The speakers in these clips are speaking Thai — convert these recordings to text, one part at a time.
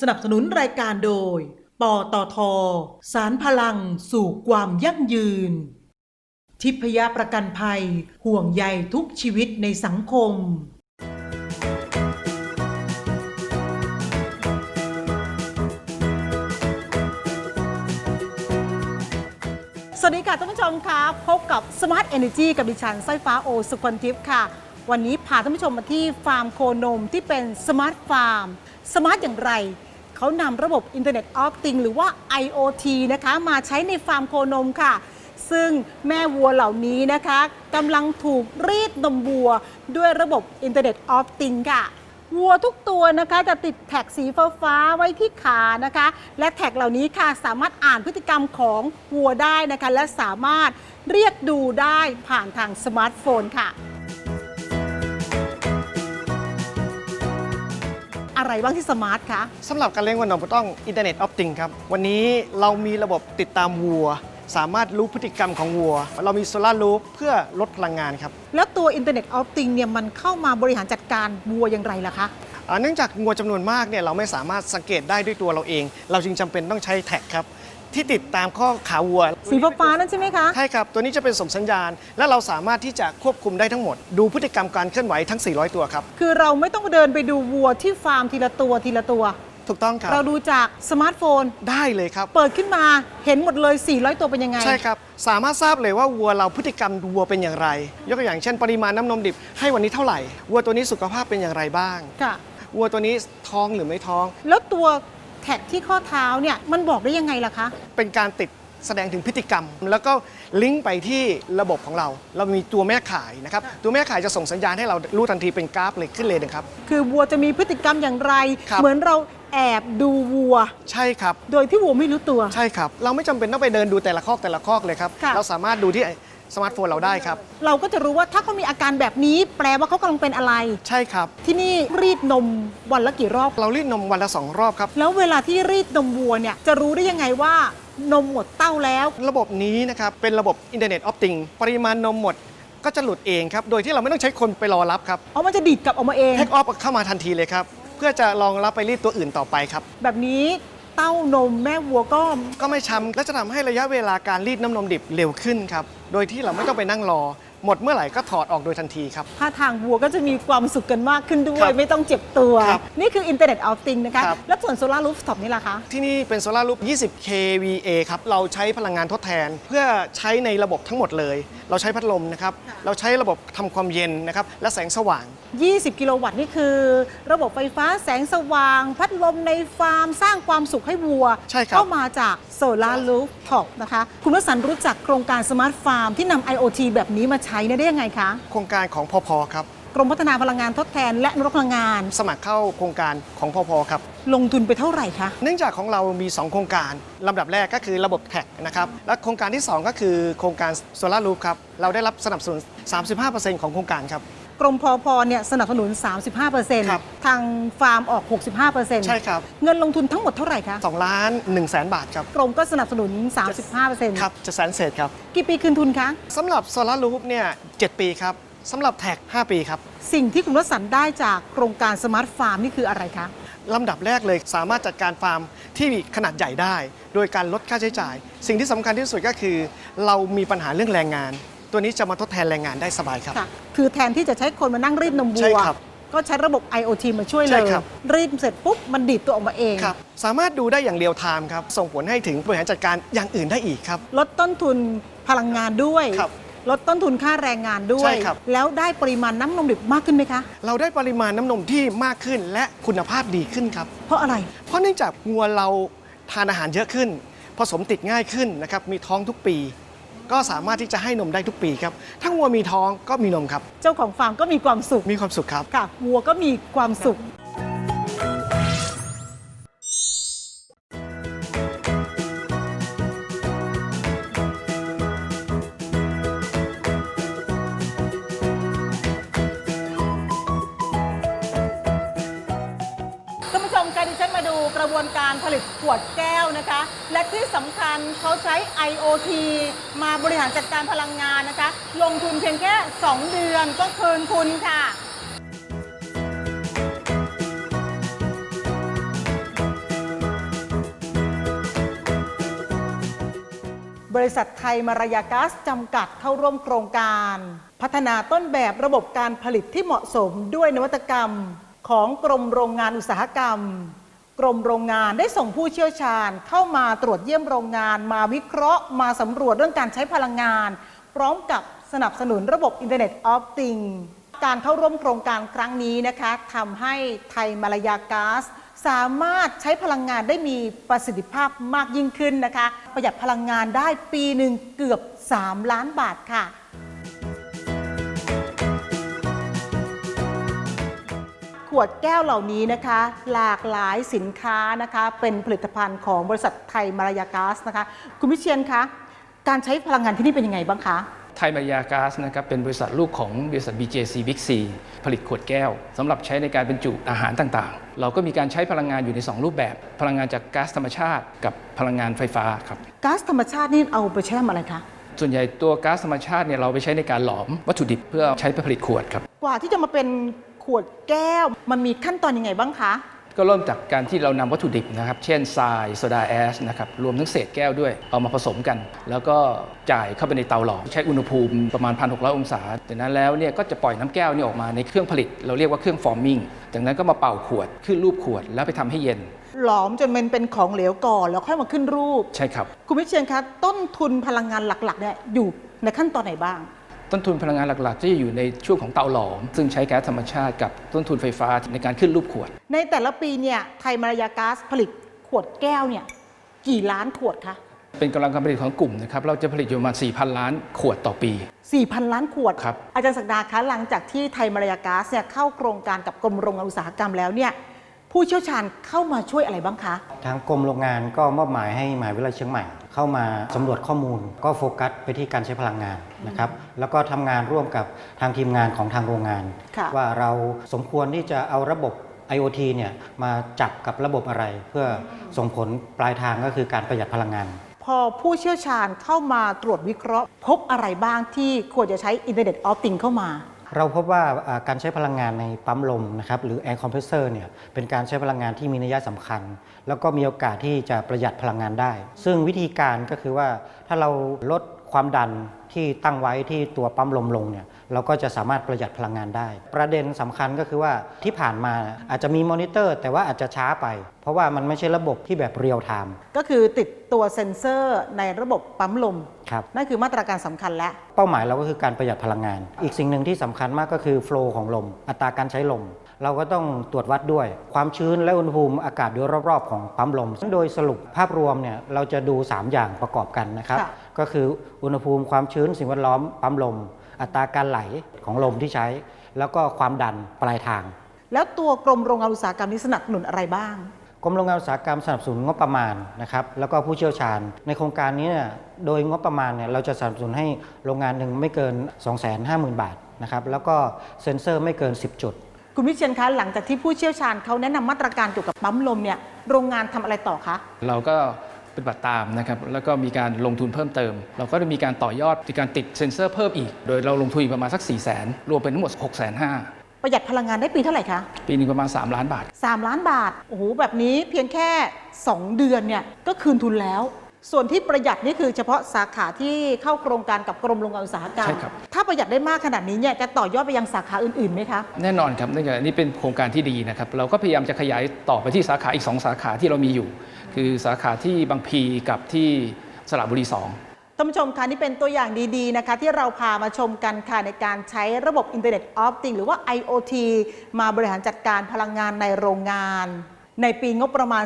สนับสนุนรายการโดย ปตท สารพลังสู่ความยั่งยืน ทิพยประกันภัย ห่วงใยทุกชีวิตในสังคม สวัสดีค่ะท่านผู้ชมคะพบกับ Smart Energy กับดิฉันสร้อยฟ้าโอสุคนทิพย์ค่ะ วันนี้พาท่านผู้ชมมาที่ฟาร์มโคนมที่เป็น Smart Farm Smart อย่างไร เขานำระบบ Internet of Things หรือว่า IoT นะคะมาใช้ในฟาร์มโคนมค่ะ ซึ่งแม่วัวเหล่านี้นะคะกำลังถูกรีดนมวัวด้วยระบบ Internet of Things ค่ะวัวทุกตัวนะคะจะติดแท็กสีฟ้าไว้ที่ขานะคะ และแท็กเหล่านี้ค่ะสามารถอ่านพฤติกรรมของวัวได้นะคะ และสามารถเรียกดูได้ผ่านทางสมาร์ทโฟนค่ะ อะไรบ้างที่สมาร์ทคะสำหรับการเลี้ยงวัวนมก็ต้องอินเทอร์เน็ตออฟติงครับ วันนี้เรามีระบบติดตามวัว สามารถรู้พฤติกรรมของวัว เรามีโซลารูฟเพื่อลดพลังงานครับ แล้วตัว Internet of Things เนี่ยมันเข้ามาบริหารจัดการวัวอย่างไรล่ะคะอ่าเนื่องจากงัวจำนวนมากเนี่ยเราไม่สามารถสังเกตได้ด้วยตัวเราเอง เราจึงจำเป็นต้องใช้แท็กครับ ที่ติดตามข้อขาวัว สีฟ้าๆนั่นใช่ไหมคะ ใช่ครับ ตัวนี้จะเป็นส่งสัญญาณ และเราสามารถที่จะควบคุมได้ทั้งหมด ดูพฤติกรรมการเคลื่อนไหวทั้ง 400 ตัวครับ คือเราไม่ต้องเดินไปดูวัวที่ฟาร์มทีละตัวทีละตัว ถูกต้องครับ เราดูจากสมาร์ทโฟน ได้เลยครับ เปิดขึ้นมาเห็นหมดเลย 400 ตัวเป็นยังไง ใช่ครับ สามารถทราบเลยว่าวัวเราพฤติกรรมวัวเป็นอย่างไร ยกตัวอย่างเช่น ปริมาณน้ำนมดิบให้วันนี้เท่าไหร่ วัวตัวนี้สุขภาพเป็นอย่างไรบ้าง ค่ะ วัวตัวนี้ท้องหรือไม่ท้อง แล้วตัว แท็กที่ข้อเท้าเนี่ยมันบอกได้ยังไงล่ะคะ เป็นการติดแสดงถึงพฤติกรรม แล้วก็ลิงก์ไปที่ระบบของเรา เรามีตัวแม่ข่ายนะครับ ตัวแม่ข่ายจะส่งสัญญาณให้เรารู้ทันทีเป็นกราฟเลยขึ้นเลยนะครับ คือวัวจะมีพฤติกรรมอย่างไร ครับ เหมือนเราแอบดูวัว ใช่ครับ โดยที่วัวไม่รู้ตัว ใช่ครับ เราไม่จำเป็นต้องไปเดินดูแต่ละคอกแต่ละคอกเลยครับ ค่ะ เราสามารถดูที่ สมาร์ทโฟนเราได้ครับ เราก็จะรู้ว่าถ้าเขามีอาการแบบนี้ แปลว่าเขากำลังเป็นอะไร ใช่ครับ ที่นี่รีดนมวันละกี่รอบ เรารีดนมวันละสองรอบครับ แล้วเวลาที่รีดนมวัวเนี่ยจะรู้ได้ยังไงว่านมหมดเต้าแล้ว ระบบนี้นะครับเป็นระบบอินเทอร์เน็ตออฟติงปริมาณนมหมดก็จะหลุดเองครับ โดยที่เราไม่ต้องใช้คนไปรอรับครับเอามันจะดีดกลับออกมาเองเทคออฟเข้ามาทันทีเลยครับ เพื่อจะรองรับไปรีดตัวอื่นต่อไปครับ แบบนี้ เต้านมแม่วัวก็ ก็ไม่ช้ำและจะทำให้ระยะเวลาการรีดน้ำนมดิบเร็วขึ้นครับ โดยที่เราไม่ต้องไปนั่งรอ หมดเมื่อไหร่ก็ถอดออกโดยทันทีครับ ท่าทางวัวก็จะมีความสุขกันมากขึ้นด้วครัยบไม่ต้องเจ็บตัว ครับนี่คือ Internet of Things นะคะ ครับ แล้วส่วนโซลารูฟท็อปนี่ล่ะคะ ที่นี่เป็นโซลารูป 20 kVA ครับ เราใช้พลังงานทดแทน เพื่อใช้ในระบบทั้งหมดเลย เราใช้พัดลมนะครับค่ะเราใช้ระบบทำความเย็นนะครับ และแสงสว่าง 20 กิโลวัตต์นี่คือ ระบบไฟฟ้าแสงสว่าง พัดลมในฟาร์ม สร้างความสุขให้วัว ใช่ครับ เข้ามาจากโซลารูฟท็อปนะคะ คุณวสันต์รู้จักโครงการสมาร์ทฟาร์มที่นำ IoT แบบนี้มาใช้เนี่ยได้ยังไงคะ โครงการของพอพครับ กรมพัฒนาพลังงานทดแทนและอนุรักษ์พลังงาน สมัครเข้าโครงการของพอพครับ ลงทุนไปเท่าไหร่คะ เนื่องจากของเรามี 2 โครงการลำดับแรกก็คือระบบแท็กนะครับ และโครงการที่ 2 ก็คือโครงการโซลารูฟครับ เราได้รับสนับสนุน 35%ของโครงการครับ กรมพอพเนี่ยสนับสนุน35%ครับทางฟาร์มออก 65%ใช่ครับ เงินลงทุนทั้งหมดเท่าไหร่คะ 2ล้าน1แสนบาทครับ กรมก็สนับสนุน 35%ครับจะแสนเศษครับกี่ปีคืนทุนคะ สำหรับโซลารูฟเนี่ย7ปีครับสำหรับแท็ก 5 ปีครับสิ่งที่คุณวสันต์ได้จากโครงการสมาร์ทฟาร์มนี่คืออะไรคะ ลำดับแรกเลยสามารถจัดการฟาร์มที่มีขนาดใหญ่ได้ โดยการลดค่าใช้จ่าย สิ่งที่สำคัญที่สุดก็คือ เรามีปัญหาเรื่องแรงงาน ตัวนี้จะมาทดแทนแรงงานได้สบายครับ ค่ะ คือแทนที่จะใช้คนมานั่งรีดนมใช่วัว ครับก็ใช้ระบบ IoT มาช่วยเลใช่ย ครับ รีดเสร็จปุ๊บ มันดีดตัวออกมาเอง ครับสามารถดูได้อย่างเรียลไทม์ครับ ส่งผลให้ถึงบริหารจัดการอย่างอื่นได้อีกครับ ลดต้นทุนพลังงานด้วย ครับลดต้นทุนค่าแรงงานด้วใช่ย ครับ แล้วได้ปริมาณน้ำนมดิบมากขึ้นไหมคะ เราได้ปริมาณน้ำนมที่มากขึ้นและคุณภาพดีขึ้นครับ เพราะอะไร เพราะเนื่องจากงัวเราทานอาหารเยอะขึ้น ผสมติดง่ายขึ้นนะครับ มีท้องทุกปี ก็สามารถที่จะให้นมได้ทุกปีครับถ้างัวมีท้องก็มีนมครับ เจ้าของฟาร์มก็มีความสุขมีความสุขครับ ค่ะวัวก็มีความสุข วดแก้วนะคะ และที่สำคัญเขาใช้ IoT มาบริหารจัดการพลังงานนะคะ ลงทุนเพียงแค่ 2 เดือนก็คืนทุนค่ะบริษัทไทยมารยาก๊าซจำกัดเข้าร่วมโครงการ พัฒนาต้นแบบระบบการผลิตที่เหมาะสมด้วยนวัตกรรม ของกรมโรงงานอุตสาหกรรม กรมโรงงานได้ส่งผู้เชี่ยวชาญเข้ามาตรวจเยี่ยมโรงงาน มาวิเคราะห์ มาสำรวจเรื่องการใช้พลังงาน พร้อมกับสนับสนุนระบบ Internet of Things การเข้าร่วมโครงการครั้งนี้นะคะทำให้ไทยมาลายาก๊าซสามารถใช้พลังงานได้มีประสิทธิภาพมากยิ่งขึ้นนะคะ ประหยัดพลังงานได้ปีหนึ่งเกือบ 3 ล้านบาทค่ะ ขวดแก้วเหล่านี้นะคะ หลากหลายสินค้านะคะ เป็นผลิตภัณฑ์ของบริษัทไทยมารายาก๊าซนะคะ คุณวิเชียนคะการใช้พลังงานที่นี่เป็นยังไงบ้างคะไทยมายาก๊าซนะครับเป็นบริษัทลูกของบริษัท BJC Big C ผลิตขวดแก้วสำหรับใช้ในการบรรจุอาหารต่างๆ เราก็มีการใช้พลังงานอยู่ใน 2 รูปแบบ พลังงานจากก๊าซธรรมชาติ กับพลังงานไฟฟ้าครับก๊าซธรรมชาตินี่เอาไปใช้ทำอะไรคะส่วนใหญ่ตัวก๊าซธรรมชาติเนี่ยเราไปใช้ในการหลอมวัตถุดิบเพื่อใช้ไปผลิตขวดครับกว่าที่จะมาเป็นข วดแก้ว มันมีขั้นตอนยังไงบ้างคะ ก็เริ่มจากการที่เรานำวัตถุดิบนะครับ เช่นทรายโซดาแอชนะครับรวมทั้งเศษแก้วด้วย เอามาผสมกัน แล้วก็จ่ายเข้าไปในเตาหลอมใช้อุณหภูมิประมาณ 1,600 องศาจากนั้นแล้วเนี่ยก็จะปล่อยน้ำแก้วนี่ออกมาในเครื่องผลิต เราเรียกว่าเครื่องฟอร์มิงจากนั้นก็มาเป่าขวดขึ้นรูปขวดแล้วไปทำให้เย็นหลอมจนมันเป็นของเหลวก่อน แล้วค่อยมาขึ้นรูป ใช่ครับ คุณวิเชียนคะ ต้นทุนพลังงานหลักๆเนี่ยอยู่ในขั้นตอนไหนบ้าง ต้นทุนพลังงานหลักๆจะอยู่ในช่วงของเตาหลอม ซึ่งใช้แก๊สธรรมชาติกับต้นทุนไฟฟ้าในการขึ้นรูปขวด ในแต่ละปีเนี่ยไทยมารายาก๊าซผลิตขวดแก้วเนี่ยกี่ล้านขวดคะ เป็นกำลังการผลิตของกลุ่มนะครับ เราจะผลิตอยู่ประมาณ 4,000 ล้านขวดต่อปี 4,000 ล้านขวด ครับ อาจารย์ศักดาคะหลังจากที่ไทยมารายาก๊าซเนี่ยเข้าโครงการกับกรมโรงงานอุตสาหกรรมแล้วเนี่ย ผู้เชี่ยวชาญเข้ามาช่วยอะไรบ้างคะ ทางกรมโรงงานก็มอบหมายให้มหาวิทยาลัยเชียงใหม่ เข้ามาสำรวจข้อมูล ก็โฟกัสไปที่การใช้พลังงานนะครับแล้วก็ทำงานร่วมกับทางทีมงานของทางโรงงาน ค่ะ ว่าเราสมควรที่จะเอาระบบ IoT เนี่ยมาจับกับระบบอะไร เพื่อส่งผลปลายทางก็คือการประหยัดพลังงาน พอผู้เชี่ยวชาญเข้ามาตรวจวิเคราะห์ พบอะไรบ้างที่ควรจะใช้ Internet of Things เข้ามา เราพบว่าการใช้พลังงานในปั๊มลมนะครับหรือแอนคอมเพรสเซอร์เนี่ยเป็นการใช้พลังงานที่มีนัยสำคัญ แล้วก็มีโอกาสที่จะประหยัดพลังงานได้ ซึ่งวิธีการก็คือว่าถ้าเราลดความดัน ที่ตั้งไว้ที่ตัวปั๊มลมลงเนี่ยเราก็จะสามารถประหยัดพลังงานได้ ประเด็นสำคัญก็คือว่าที่ผ่านมาอาจจะมีมอนิเตอร์ แต่ว่าอาจจะช้าไป เพราะว่ามันไม่ใช่ระบบที่แบบเรียลไทม์ก็คือติดตัวเซ็นเซอร์ในระบบปั๊มลมครับนั่นคือมาตรการสำคัญและเป้าหมายเราก็คือการประหยัดพลังงาน อีกสิ่งหนึ่งที่สำคัญมากก็คือโฟล์ของลม อัตราการใช้ลม เราก็ต้องตรวจวัดด้วย ความชื้นและอุณหภูมิอากาศโดยรอบๆ ของปั๊มลมโดยสรุปภาพรวมเนี่ยเราจะดู 3 อย่างประกอบกันนะครับค่ะก็คืออุณหภูมิความชื้นสิ่งแวดล้อมปั๊มลม อัตราการไหลของลมที่ใช้ แล้วก็ความดันปลายทาง แล้วตัวกรมโรงงานอุตสาหกรรมนี้สนับสนุนอะไรบ้างกรมโรงงานอุตสาหกรรมสนับสนุนงบประมาณนะครับแล้วก็ผู้เชี่ยวชาญ ในโครงการนี้เนี่ยโดยงบประมาณเนี่ยเราจะสนับสนุนให้โรงงานหนึ่งไม่เกิน 250,000 บาทนะครับแล้วก็เซ็นเซอร์ไม่เกิน 10 จุด คุณวิเชียนคะหลังจากที่ผู้เชี่ยวชาญเขาแนะนำมาตรการเกี่ยวกับปั๊มลมเนี่ยโรงงานทำอะไรต่อคะเราก็ปฏิบัติตามนะครับแล้วก็มีการลงทุนเพิ่มเติม เราก็ได้มีการต่อยอดในการติดเซ็นเซอร์เพิ่มอีก โดยเราลงทุนอีกประมาณสัก 4 0 0 0 0 0รวมเป็นทั้งหมด 6 5 0 0 0ประหยัดพลังงานได้ปีเท่าไหร่คะ ปีหนึงประมาณ 3 ล้านบาท 3 ล้านบาท โอ้โห แบบนี้เพียงแค่ 2 เดือนเนี่ย ก็คืนทุนแล้ว ส่วนที่ประหยัดนี่คือเฉพาะสาขาที่เข้าโครงการกับกรมโรงงานอุตสาหกรรม ใช่ครับ ถ้าประหยัดได้มากขนาดนี้เนี่ยจะต่อยอดไปยังสาขาอื่นๆไหมคะแน่นอนครับเนื่องจากอันนี้เป็นโครงการที่ดีนะครับ เราก็พยายามจะขยายต่อไปที่สาขาอีก 2 สาขาที่เรามีอยู่ คือสาขาที่บางพลีกับที่สระบุรี 2ท่านผู้ชมคะนี่เป็นตัวอย่างดีๆนะคะที่เราพามาชมกันค่ะในการใช้ระบบ Internet of Things หรือว่า IoT มาบริหารจัดการพลังงานในโรงงาน ในปีงบประมาณ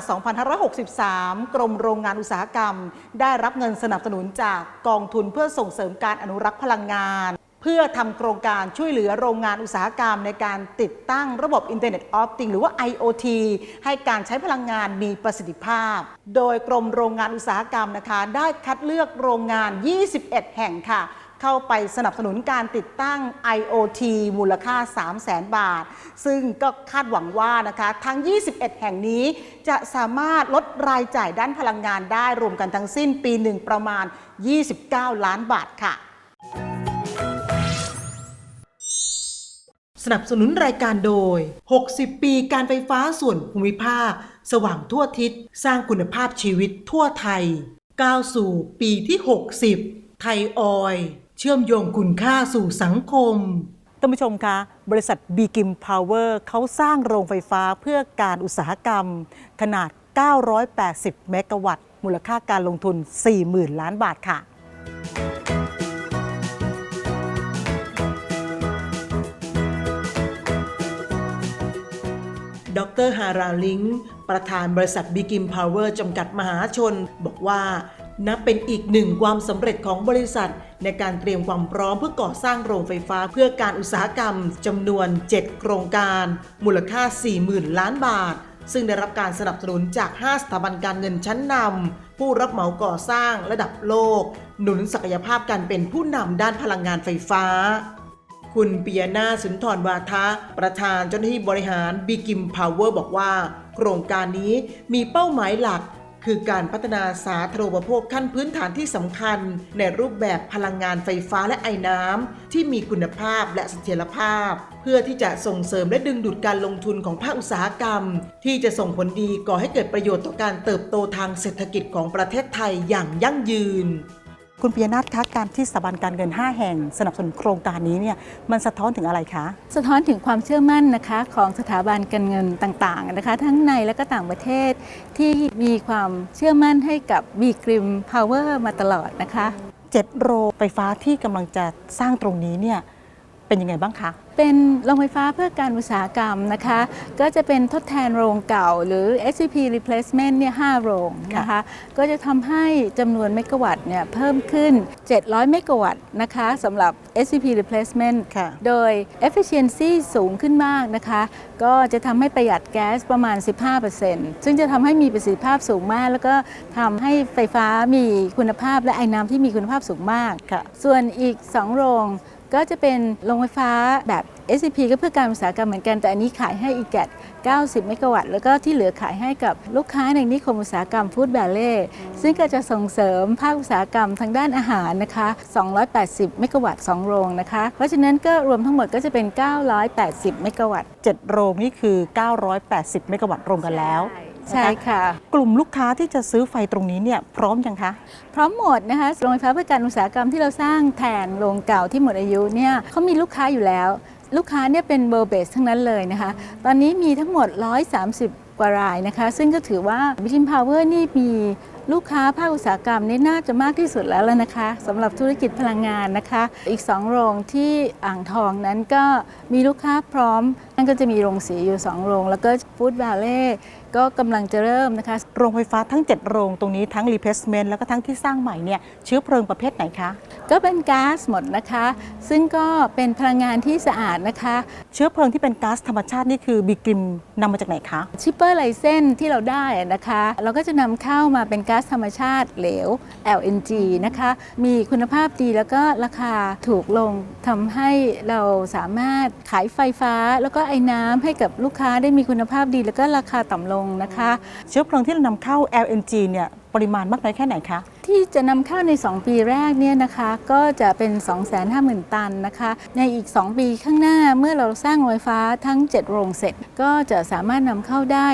2563 กรมโรงงานอุตสาหกรรม ได้รับเงินสนับสนุนจากกองทุนเพื่อส่งเสริมการอนุรักษ์พลังงาน เพื่อทำโครงการช่วยเหลือโรงงานอุตสาหกรรม ในการติดตั้งระบบ Internet of Things หรือว่า IoT ให้การใช้พลังงานมีประสิทธิภาพ โดยกรมโรงงานอุตสาหกรรมนะคะ ได้คัดเลือกโรงงาน 21 แห่งค่ะ เข้าไปสนับสนุนการติดตั้ง IoT มูลค่า 3 0 0แสนบาท ซึ่งก็คาดหวังว่านะคะทั้ง 21 แห่งนี้จะสามารถลดรายจ่ายด้านพลังงานได้รวมกันทั้งสิ้นปีหนึ่งประมาณ 29 ล้านบาทค่ะสนับสนุนรายการโดย 60 ปีการไฟฟ้าส่วนภูมิภาค สว่างทั่วทิศ สร้างคุณภาพชีวิตทั่วไทยก้าวสู่ปีที่ 60 ไทยออย ชื่อมโยงคุณค่าสู่สังคมท่านผู้ชมคะบริษัทบีกิมพาวเวอร์เขาสร้างโรงไฟฟ้าเพื่อการอุตสาหกรรม ขนาด 980 เมกะวัตต์ มูลค่าการลงทุน 40,000 ล้านบาทค่ะดรฮาราลิง ประธานบริษัทบิกิมพาวเวอร์จำกัดมหาชน บอกว่า นับเป็นอีกหนึ่งความสำเร็จของบริษัท ในการเตรียมความพร้อมเพื่อก่อสร้างโรงไฟฟ้าเพื่อการอุตสาหกรรมจำนวน 7 โครงการ มูลค่า 40,000 ล้านบาท ซึ่งได้รับการสนับสนุนจาก 5 สถาบันการเงินชั้นนำผู้รับเหมาก่อสร้างระดับโลก หนุนศักยภาพการเป็นผู้นำด้านพลังงานไฟฟ้าคุณปิยนาสุนทรวาทะ ประธานเจ้าหน้าที่บริหารบีกิมพาวเวอร์บอกว่า โครงการนี้มีเป้าหมายหลัก คือการพัฒนาสาธารณูปโภคขั้นพื้นฐานที่สำคัญ ในรูปแบบพลังงานไฟฟ้าและไอ้น้ำที่มีคุณภาพและเสถียรภาพ เพื่อที่จะส่งเสริมและดึงดูดการลงทุนของภาคอุตสาหกรรม ที่จะส่งผลดีก่อให้เกิดประโยชน์ต่อการเติบโตทางเศรษฐกิจของประเทศไทยอย่างยั่งยืน คุณปิยนาถคะการที่สถาบันการเงิน 5 แห่ง สนับสนุนโครงการนี้เนี่ยมันสะท้อนถึงอะไรคะ สะท้อนถึงความเชื่อมั่นนะคะของสถาบันการเงินต่างๆนะคะ ทั้งในและก็ต่างประเทศที่มีความเชื่อมั่นให้กับบีกริมพาวเวอร์มาตลอดนะคะเจ็ดโรงไฟฟ้าที่กำลังจะสร้างตรงนี้เนี่ย เป็นยังไงบ้างคะ เป็นโรงไฟฟ้าเพื่อการอุตสาหกรรมนะคะ ก็จะเป็นทดแทนโรงเก่า หรือ SCP replacement เนี่ย5โรงนะคะ ก็จะทำให้จำนวนเมกะวัตต์เนี่ยเพิ่มขึ้น 700 เมกะวัตต์นะคะสำหรับ SCP replacement ค่ะโดย efficiency สูงขึ้นมากนะคะ ก็จะทำให้ประหยัดแก๊สประมาณ 15%ซึ่งจะทำให้มีประสิทธิภาพสูงมาก แล้วก็ทำให้ไฟฟ้ามีคุณภาพและไอ้น้ำที่มีคุณภาพสูงมากค่ะส่วนอีก 2 โรง ก็จะเป็นโรงไฟฟ้าแบบ SCP ก็เพื่อการอุตสาหกรรมเหมือนกัน แต่อันนี้ขายให้อีกแกต90 เมกะวัตต์ แล้วก็ที่เหลือขายให้กับลูกค้าในนิคมอุตสาหกรรมฟู้ดแบลเล่ซึ่งก็จะส่งเสริมภาคอุตสาหกรรมทางด้านอาหารนะคะ 280 เมกะวัตต์ 2 โรงนะคะ เพราะฉะนั้นก็รวมทั้งหมดก็จะเป็น 980 เมกะวัตต์ 7 โรงนี่คือ 980 เมกะวัตต์รวมกันแล้ว ใช่ค่ะ กลุ่มลูกค้าที่จะซื้อไฟตรงนี้เนี่ยพร้อมยังคะ พร้อมหมดนะคะโรงไฟฟ้าเพื่อการอุตสาหกรรมที่เราสร้างแทนโรงเก่าที่หมดอายุเนี่ยเขามีลูกค้าอยู่แล้ว ลูกค้าเนี่ยเป็นเบอร์เบสทั้งนั้นเลยนะคะ ตอนนี้มีทั้งหมด 130 กว่ารายนะคะ ซึ่งก็ถือว่าบิชินพาวเวอร์นี่มีลูกค้าภาคอุตสาหกรรมนี่น่าจะมากที่สุดแล้วแล้วนะคะสำหรับธุรกิจพลังงานนะคะ อีก 2 โรงที่อ่างทองนั้นก็มีลูกค้าพร้อมนั่นก็จะมีโรงสีอยู่ 2 โรง แล้วก็ฟู้ด a าเล่ก็กำลังจะเริ่มนะคะ โรงไฟฟ้าทั้ง 7 โรงตรงนี้ทั้ง replacement แล้วก็ทั้งที่สร้างใหม่เนี่ยเชื้อเพลิงประเภทไหนคะ ก็เป็นก๊าซหมดนะคะ ซึ่งก็เป็นพลังงานที่สะอาดนะคะ เชื้อเพลิงที่เป็นก๊าซธรรมชาตินี่คือบีกริมนำมาจากไหนคะชิปเปอร์ไลเซนที่เราได้อะนะคะ เราก็จะนำเข้ามาเป็นก๊าซธรรมชาติเหลว LNG นะคะ มีคุณภาพดีแล้วก็ราคาถูกลงทำให้เราสามารถขายไฟฟ้าแล้วก็ไอ้น้ำให้กับลูกค้าได้มีคุณภาพดี แล้วก็ราคาต่ำลงนะคะ เชื้อเพลิงที่เรานำเข้า LNG เนี่ยปริมาณมากน้อยแค่ไหนคะที่จะนำเข้าใน 2 ปีแรกเนี่ยนะคะก็จะเป็น 250,000 ตันนะคะ ในอีก 2 ปีข้างหน้าเมื่อเราสร้างโรงไฟฟ้าทั้ง 7 โรงเสร็จ ก็จะสามารถนำเข้าได้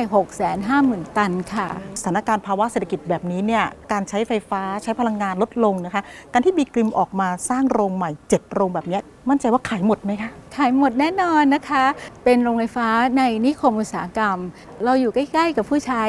650,000 ตันค่ะสถานการณ์ภาวะเศรษฐกิจแบบนี้เนี่ยการใช้ไฟฟ้าใช้พลังงานลดลงนะคะ การที่บีกริมออกมาสร้างโรงใหม่ 7 โรงแบบเนี้ยมั่นใจว่าขายหมดไหมคะขายหมดแน่นอนนะคะ เป็นโรงไฟฟ้าในนิคมอุตสาหกรรม เราอยู่ใกล้ ๆ กับผู้ใช้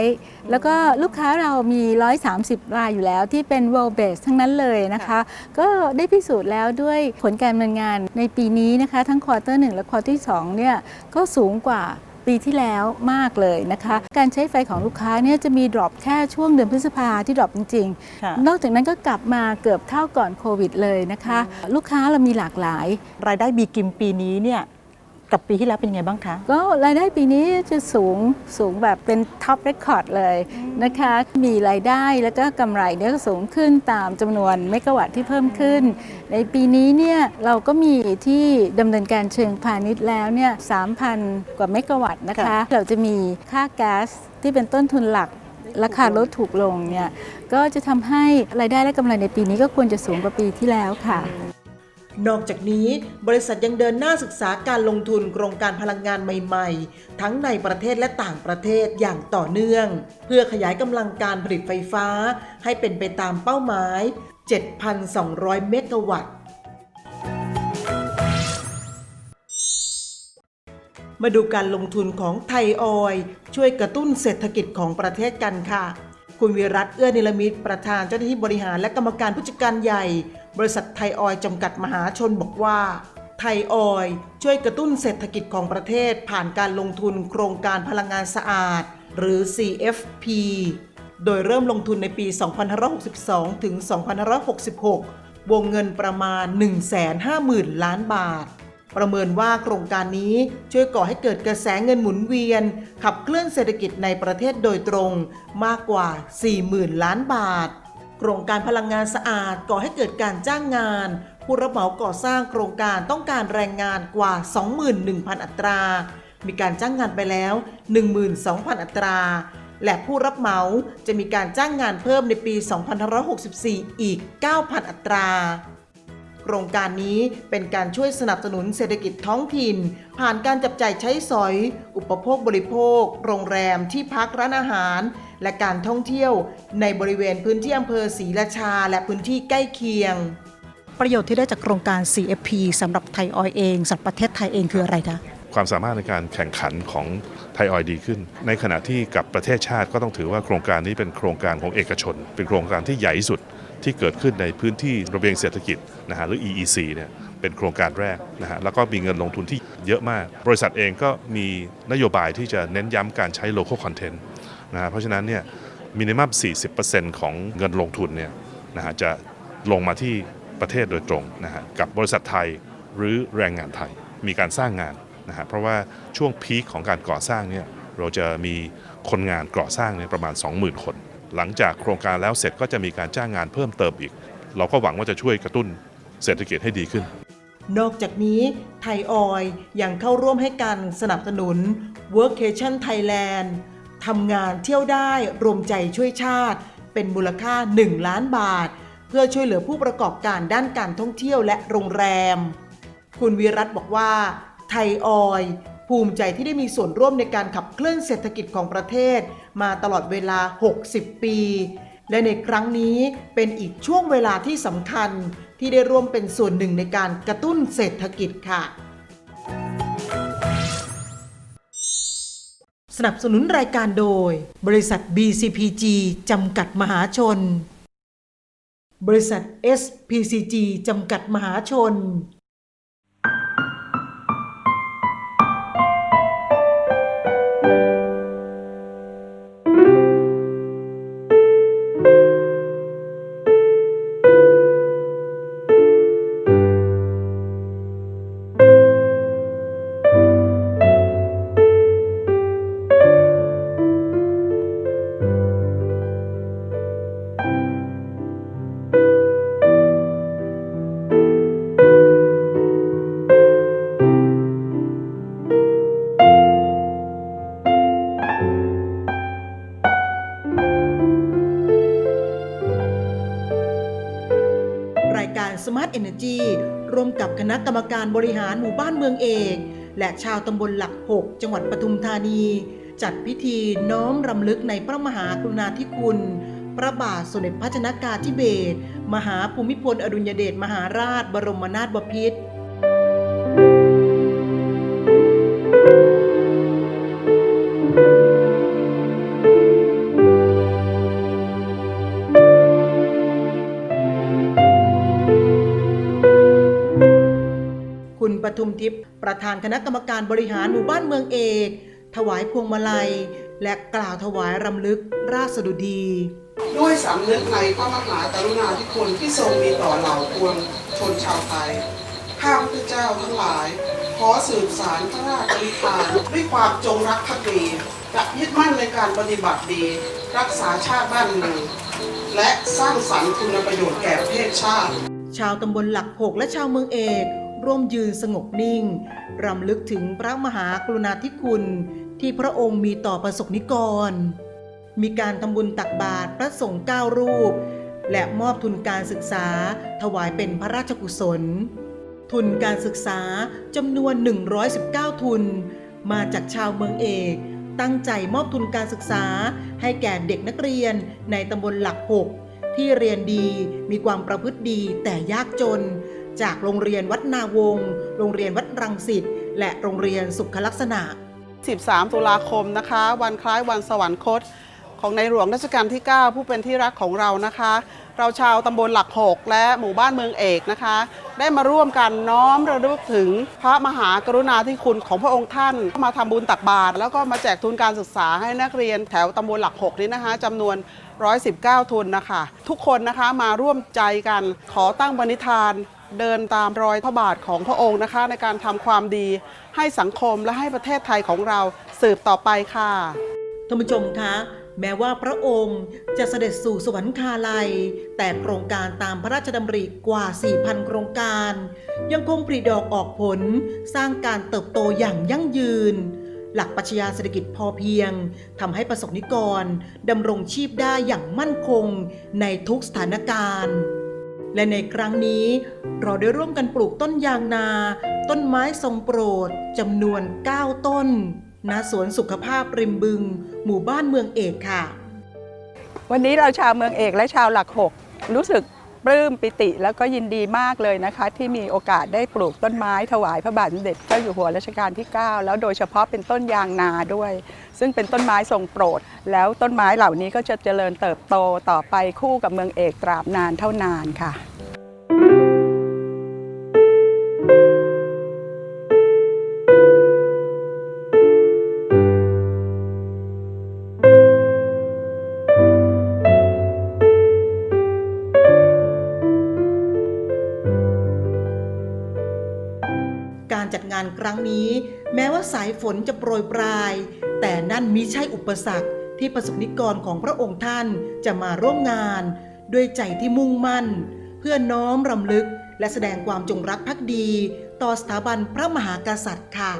แล้วก็ลูกค้าเรามี 130 รายอยู่แล้วที่เป็น world base ทั้งนั้นเลยนะคะ ก็ได้พิสูจน์แล้วด้วยผลการดำเนินงานในปีนี้นะคะ ทั้งควอเตอร์หนึ่งและควอเตอร์ที่2เนี่ยก็สูงกว่าปีที่แล้วมากเลยนะคะ การใช้ไฟของลูกค้าเนี่ยจะมีดรอปแค่ช่วงเดือนพฤษภาที่ดรอปจริงค่ะๆนอกจากนั้นก็กลับมาเกือบเท่าก่อนโควิดเลยนะคะ ลูกค้าเรามีหลากหลาย รายได้บีกริมปีนี้เนี่ย กับปีที่แล้วเป็นไงบ้างคะ ก็รายได้ปีนี้จะสูงสูงแบบเป็นท็อปเรคคอร์ดเลยนะคะ มีรายได้แล้วก็กำไรเนี่ยก็สูงขึ้นตามจำนวนเมกะวัตต์ที่เพิ่มขึ้น ในปีนี้เนี่ยเราก็มีที่ดำเนินการเชิงพาณิชย์แล้วเนี่ย3,000 กว่าเมกะวัตต์นะคะ เราจะมีค่าแก๊สที่เป็นต้นทุนหลักราคาลดถูกลงเนี่ยก็จะทำให้รายได้และกำไรในปีนี้ก็ควรจะสูงกว่าปีที่แล้วค่ะ นอกจากนี้บริษัทยังเดินหน้าศึกษาการลงทุนโครงการพลังงานใหม่ ๆ ทั้งในประเทศและต่างประเทศอย่างต่อเนื่อง เพื่อขยายกำลังการผลิตไฟฟ้า ให้เป็นไปตามเป้าหมาย 7,200 เมกะวัตต์มาดูการลงทุนของไทยออย ช่วยกระตุ้นเศรษฐกิจของประเทศกันค่ะ คุณวิรัตเอื้อนิลมิตประธานเจ้าหน้าที่บริหารและกรรมการผู้จัดการใหญ่ บริษัทไทยออยล์จำกัดมหาชนบอกว่า ไทยออยล์ช่วยกระตุ้นเศรษฐกิจของประเทศผ่านการลงทุนโครงการพลังงานสะอาด หรือ CFP โดยเริ่มลงทุนในปี 2562 ถึง 2566 วงเงินประมาณ 150,000 ล้านบาท ประเมินว่าโครงการนี้ช่วยก่อให้เกิดกระแสเงินหมุนเวียน ขับเคลื่อนเศรษฐกิจในประเทศโดยตรงมากกว่า 40,000 ล้านบาท โครงการพลังงานสะอาดก่อให้เกิดการจ้างงาน ผู้รับเหมาก่อสร้างโครงการต้องการแรงงานกว่า 21,000 อัตรา มีการจ้างงานไปแล้ว 12,000 อัตรา และผู้รับเหมาจะมีการจ้างงานเพิ่มในปี 2564 อีก 9,000 อัตรา โครงการนี้เป็นการช่วยสนับสนุนเศรษฐกิจท้องถิ่น ผ่านการจับจ่ายใช้สอย อุปโภคบริโภค โรงแรมที่พักร้านอาหาร และการท่องเที่ยว ในบริเวณพื้นที่อำเภอศรีราชา และพื้นที่ใกล้เคียง ประโยชน์ที่ได้จากโครงการ CFP สำหรับไทยออยล์เองสำหรับประเทศไทยเองคืออะไรคะความสามารถในการแข่งขันของไทยออยล์ดีขึ้น ในขณะที่กับประเทศชาติก็ต้องถือว่าโครงการนี้เป็นโครงการของเอกชน เป็นโครงการที่ใหญ่ที่สุด ที่เกิดขึ้นในพื้นที่ระเบียงเศรษฐกิจนะฮะหรือ EEC เนี่ยเป็นโครงการแรกนะฮะแล้วก็มีเงินลงทุนที่เยอะมาก บริษัทเองก็มีนโยบายที่จะเน้นย้ำการใช้ local content นะฮะเพราะฉะนั้นเนี่ยมินิมัม 40%ของเงินลงทุนเนี่ยนะฮะจะลงมาที่ประเทศโดยตรงนะฮะกับบริษัทไทยหรือแรงงานไทยมีการสร้างงานนะฮะเพราะว่าช่วงพีคของการก่อสร้างเนี่ยเราจะมีคนงานก่อสร้างเนี่ยประมาณ 20,000 คน หลังจากโครงการแล้วเสร็จก็จะมีการจ้างงานเพิ่มเติมอีก เราก็หวังว่าจะช่วยกระตุ้นเศรษฐกิจให้ดีขึ้น นอกจากนี้ไทยออยยังเข้าร่วมให้การสนับสนุน Workation Thailand ทำงานเที่ยวได้รวมใจช่วยชาติ เป็นมูลค่า 1 ล้านบาท เพื่อช่วยเหลือผู้ประกอบการด้านการท่องเที่ยวและโรงแรม คุณวีรัตบอกว่าไทยออย ภูมิใจที่ได้มีส่วนร่วมในการขับเคลื่อนเศรษฐกิจของประเทศ มาตลอดเวลา 60 ปี และในครั้งนี้เป็นอีกช่วงเวลาที่สำคัญที่ได้ร่วมเป็นส่วนหนึ่งในการกระตุ้นเศรษฐกิจค่ะ สนับสนุนรายการโดย บริษัท BCPG จำกัดมหาชน บริษัท SPCG จำกัดมหาชนายการ Smart Energy ร่วมกับคณะกรรมการบริหารหมู่บ้านเมืองเอก และชาวตำบลหลัก 6 จังหวัดปทุมธานี จัดพิธีน้อมรำลึกในพระมหากรุณาธิคุณ พระบาทสมเด็จพระชนากาธิเบศรมหาภูมิพลอดุลยเดชมหาราชบรมนาถบพิตร ทุมทิพย์ประธานคณะกรรมการบริหารหมู่บ้านเมืองเอก ถวายพวงมาลัย และกล่าวถวายรำลึกราชสดุดี ด้วยสำนึกในพระมหากรุณาธิคุณที่ทรงมีต่อเหล่าปวงชนชาวไทยข้าพเจ้าทั้งหลาย ขอสืบสารพระราชปณิธานด้วยความจงรักภักดีจะยึดมั่นในการปฏิบัติดี รักษาชาติบ้านเมืองและสร้างสรรค์คุณประโยชน์แก่ประเทศชาติ ชาวตำบลหลักหกและชาวเมืองเอก ร่วมยืนสงบนิ่ง รำลึกถึงพระมหากรุณาธิคุณที่พระองค์มีต่อประสบนิกร มีการทำบุญตักบาตรพระสงฆ์เก้ารูป และมอบทุนการศึกษาถวายเป็นพระราชกุศล ทุนการศึกษาจำนวน 119 ทุน มาจากชาวเมืองเอกตั้งใจมอบทุนการศึกษาให้แก่เด็กนักเรียนในตำบลหลักหกที่เรียนดีมีความประพฤติดีแต่ยากจน จากโรงเรียนวัดนาวงศ์โรงเรียนวัดรังสิตและโรงเรียนสุขลักษณะ 13 ตุลาคมนะคะ วันคล้ายวันสวรรคต ของในหลวงรัชกาลที่ 9 ผู้เป็นที่รักของเรานะคะ เราชาวตำบลหลักหกและหมู่บ้านเมืองเอกนะคะ ได้มาร่วมกันน้อมระลึกถึงพระมหากรุณาธิคุณของพระองค์ท่าน มาทำบุญตักบาตรแล้วก็มาแจกทุนการศึกษาให้นักเรียนแถวตำบลหลักหกนี้นะคะจำนวน 119 ทุนนะคะ ทุกคนนะคะมาร่วมใจกันขอตั้งบณิธาน เดินตามรอยพระบาทของพระองค์นะคะ ในการทำความดี ให้สังคมและให้ประเทศไทยของเราสืบต่อไปค่ะท่านผู้ชมคะแม้ว่าพระองค์จะเสด็จสู่สวรรคาลัย แต่โครงการตามพระราชดำริกว่า 4,000 โครงการ ยังคงผลิดอกออกผลสร้างการเติบโตอย่างยั่งยืน หลักปรัชญาเศรษฐกิจพอเพียงทำให้ประสบนิกรดำรงชีพได้อย่างมั่นคงในทุกสถานการณ์ และในครั้งนี้เราได้ร่วมกันปลูกต้นยางนา ต้นไม้ทรงโปรดจำนวน 9 ต้นณสวนสุขภาพริมบึง หมู่บ้านเมืองเอกค่ะ วันนี้เราชาวเมืองเอกและชาวหลักหกรู้สึก ปลื้มปิติแล้วก็ยินดีมากเลยนะคะ ที่มีโอกาสได้ปลูกต้นไม้ถวายพระบาทสมเด็จเจ้าอยู่หัวรัชกาลที่ 9 แล้วโดยเฉพาะเป็นต้นยางนาด้วย ซึ่งเป็นต้นไม้ทรงโปรด แล้วต้นไม้เหล่านี้ก็จะเจริญเติบโตต่อไปคู่กับเมืองเอกตราบนานเท่านานค่ะ จัดงานครั้งนี้ แม้ว่าสายฝนจะโปรยปลาย แต่นั่นมิใช่อุปสรรคที่ประสบนิกรของพระองค์ท่านจะมาร่วมงาน ด้วยใจที่มุ่งมั่น เพื่อน้อมรำลึกและแสดงความจงรักภักดี ต่อสถาบันพระมหากษัตริย์ค่ะ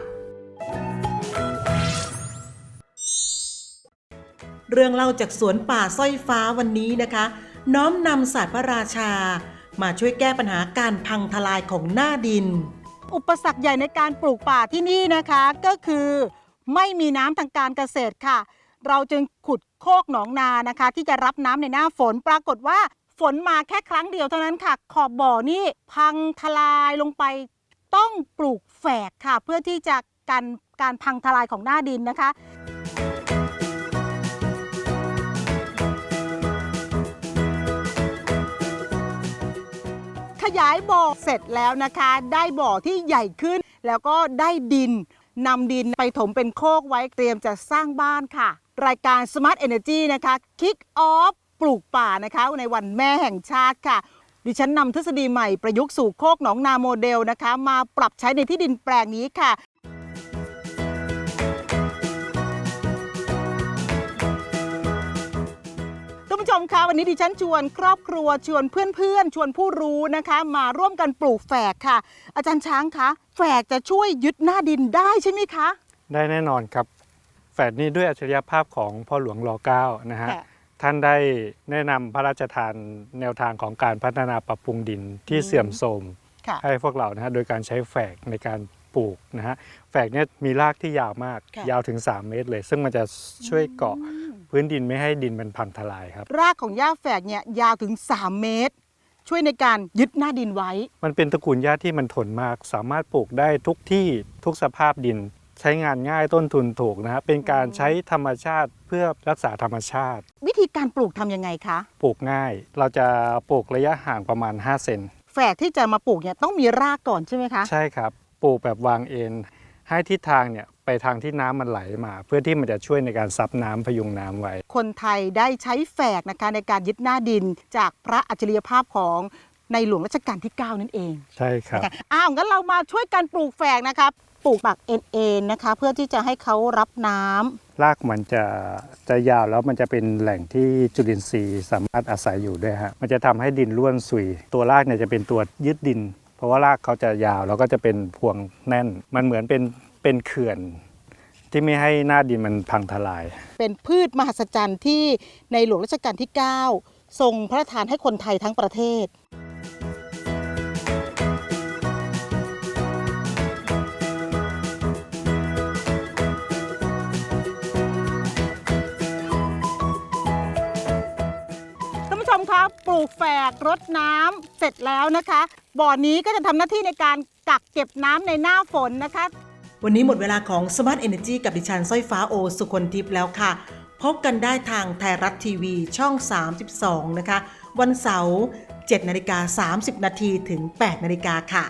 เรื่องเล่าจากสวนป่าสร้อยฟ้าวันนี้นะคะ น้อมนำศาสตร์พระราชา มาช่วยแก้ปัญหาการพังทลายของหน้าดิน อุปสรรคใหญ่ในการปลูกป่าที่นี่นะคะก็คือไม่มีน้ำทางการเกษตรค่ะ เราจึงขุดโคกหนองนานะคะ ที่จะรับน้ำในหน้าฝนปรากฏว่าฝนมาแค่ครั้งเดียวเท่านั้นค่ะ ขอบบ่อนี่พังทลายลงไปต้องปลูกแฝกค่ะ เพื่อที่จะกันการพังทลายของหน้าดินนะคะ ยายบ่อเสร็จแล้วนะคะ ได้บ่อที่ใหญ่ขึ้น แล้วก็ได้ดินนำดินไปถมเป็นโคกไว้เตรียมจะสร้างบ้านค่ะ รายการ Smart Energy นะคะ Kick Off ปลูกป่านะคะ ในวันแม่แห่งชาติค่ะ ดิฉันนำทฤษฎีใหม่ประยุกต์สู่โคกหนองนาโมเดลนะคะ มาปรับใช้ในที่ดินแปลงนี้ค่ะ ท่านผู้ชมคะวันนี้ดิฉันชวนครอบครัวชวนเพื่อนๆ ชวนผู้รู้นะคะ มาร่วมกันปลูกแฝกค่ะ อาจารย์ช้างคะแฝกจะช่วยยึดหน้าดินได้ใช่ไหมคะ ได้แน่นอนครับ แฝดนี้ด้วยอัจฉริยภาพของพ่อหลวงรอเก้านะฮะค่ะ ท่านได้แนะนำพระราชทานแนวทางของการพัฒนาปรับปรุงดินที่เสื่อมโทรมค่ะ ให้พวกเรานะฮะโดยการใช้แฝกในการ ปลูกนะฮะแฝกเนี่ยมีรากที่ยาวมาก ค่ะ ยาวถึง 3 เมตรเลย ซึ่งมันจะช่วยเกาะพื้นดินไม่ให้ดินมันพังทลายครับ รากของหญ้าแฝกเนี่ยยาวถึง 3 เมตร ช่วยในการยึดหน้าดินไว้ มันเป็นตระกูลหญ้าที่มันทนมาก สามารถปลูกได้ทุกที่ทุกสภาพดิน ใช้งานง่ายต้นทุนถูกนะฮะเป็นการใช้ธรรมชาติเพื่อรักษาธรรมชาติ วิธีการปลูกทำยังไงคะ ปลูกง่าย เราจะปลูกระยะห่างประมาณ5เซนแฝกที่จะมาปลูกเนี่ยต้องมีรากก่อนใช่ไหมคะ ใช่ครับ ปลูกแบบวางเอ็นให้ทิศทางเนี่ยไปทางที่น้ำมันไหลมา เพื่อที่มันจะช่วยในการซับน้ำพยุงน้ำไว้ คนไทยได้ใช้แฝกนะคะในการยึดหน้าดินจากพระอัจฉริยภาพของในหลวงรัชกาลที่ 9 นั่นเองใช่ครับ นะคะอ้าวงั้นเรามาช่วยกันปลูกแฝกนะคะปลูกปักเอ็นเอ็นนะคะ เพื่อที่จะให้เขารับน้ำ รากมันจะจะยาวแล้วมันจะเป็นแหล่งที่จุลินทรีย์สามารถอาศัยอยู่ด้วยฮะมันจะทำให้ดินร่วนซุย ตัวรากเนี่ยจะเป็นตัวยึดดิน เพราะว่ารากเขาจะยาวแล้วก็จะเป็นพวงแน่น มันเหมือนเป็นเป็นเขื่อนที่ไม่ให้หน้าดินมันพังทลาย เป็นพืชมหัศจรรย์ที่ในหลวงรัชกาลที่ 9 ทรงพระราชทานให้คนไทยทั้งประเทศ มคะปลูกแฝกรดน้ำเสร็จแล้วนะคะ บ่อนี้ก็จะทำหน้าที่ในการกักเก็บน้ำในหน้าฝนนะคะ วันนี้หมดเวลาของ Smart Energy กับดิฉันสร้อยฟ้าโอสุคนทิพย์แล้วค่ะ พบกันได้ทางไทยรัฐทีวีช่อง 32 นะคะ วันเสาร์7นาฬิกา30 นาทีถึง 8 นาฬิกาค่ะ